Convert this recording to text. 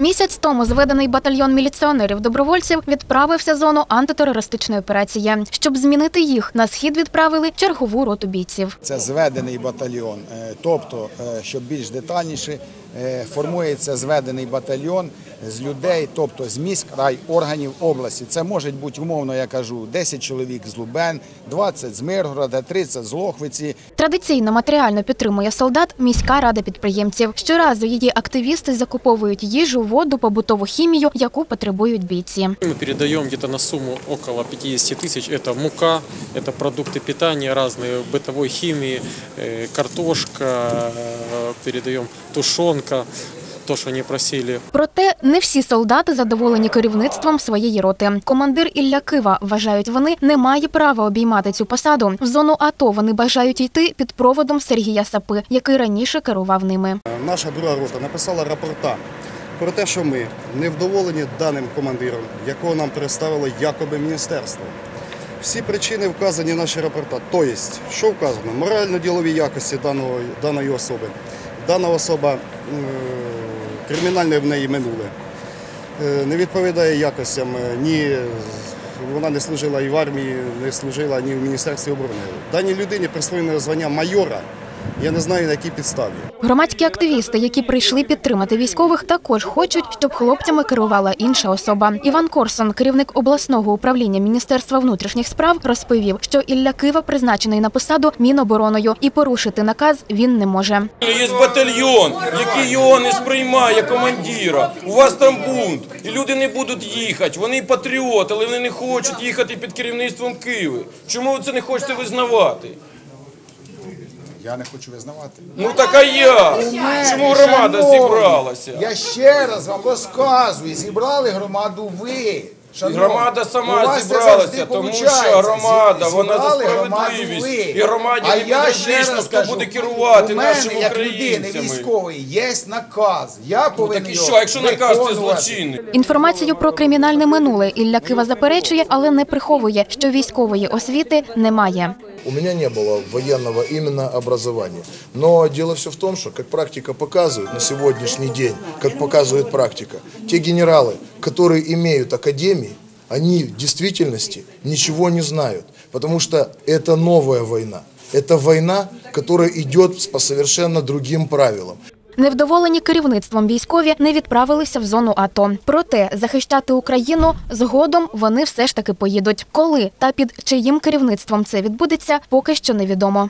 Місяць тому зведений батальйон міліціонерів-добровольців відправився в зону антитерористичної операції. Щоб змінити їх, на схід відправили чергову роту бійців. Це зведений батальйон. Е, Тобто, е, щоб більш детальніше, е, формується зведений батальйон з людей, тобто з міськ, райорганів області. Це може бути умовно, я кажу, 10 чоловік з Лубен, 20 з Миргорода, 30 з Лохвиці. Традиційно матеріально підтримує солдат міська рада підприємців. Щоразу її активісти закуповують їжу, воду, побутову хімію, яку потребують бійці. Мы передаем где-то на сумму около 50 тысяч. Это мука, это продукты питания разные, бытовой химии, э, картошка, э, передаем тушенка, то, что они просили. Проте не всі солдати задоволені керівництвом своєї роти. Командир Ілля Кива вважають, вони не має права обіймати цю посаду. В зону АТО вони бажають йти під проводом Сергія Сапи, який раніше керував ними. Наша друга рота написала рапорта про те, що ми невдоволені даним командиром, якого нам представило якоби міністерство. Всі причини вказані наші рапорта. Тобто, що вказано? Морально-ділові якості даного, даної особи. Дана особа, е, кримінальне в неї минуле, Е, не відповідає якостям е, ні. Вона не служила і в армії, не служила ні в Міністерстві оборони. Даній людині присвоєно звання майора. Я не знаю на якій підставі. Громадські активісти, які прийшли підтримати військових, також хочуть, щоб хлопцями керувала інша особа. Іван Корсон, керівник обласного управління Міністерства внутрішніх справ, розповів, що Ілля Кива призначений на посаду Мінобороною, і порушити наказ він не може. Є батальйон, який його не сприймає командира. У вас там бунт, і люди не будуть їхати. Вони патріоти, але вони не хочуть їхати під керівництвом Києва. Чому ви це не хочете визнавати? Я не хочу визнавати. Ну так а я. Чому громада зібралася? Я ще раз вам розказую, зібрали громаду ви. Шановні. Громада У сама вас це зібралася, завжди тому получається. що громада, Зі- вона за зібрали громаду справедливість. ви. І громаді а не я ще безразлично, раз хто кажу, буде керувати у мене, нашими як людини українцями. військової, є наказ. Я Ну повинен так і його що, якщо наказ це виконувати. злочинний? Інформацію про кримінальне минуле Ілля Кива заперечує, але не приховує, що військової освіти немає. У меня не было военного именно образования. Но дело все в том, что, как практика показывает на сегодняшний день, как показывает практика, те генералы, которые имеют академии, они в действительности ничего не знают, потому что это новая война. Это война, которая идет по совершенно другим правилам. Невдоволені керівництвом військові не відправилися в зону АТО. Проте захищати Україну згодом вони все ж таки поїдуть. Коли та під чиїм керівництвом це відбудеться, поки що невідомо.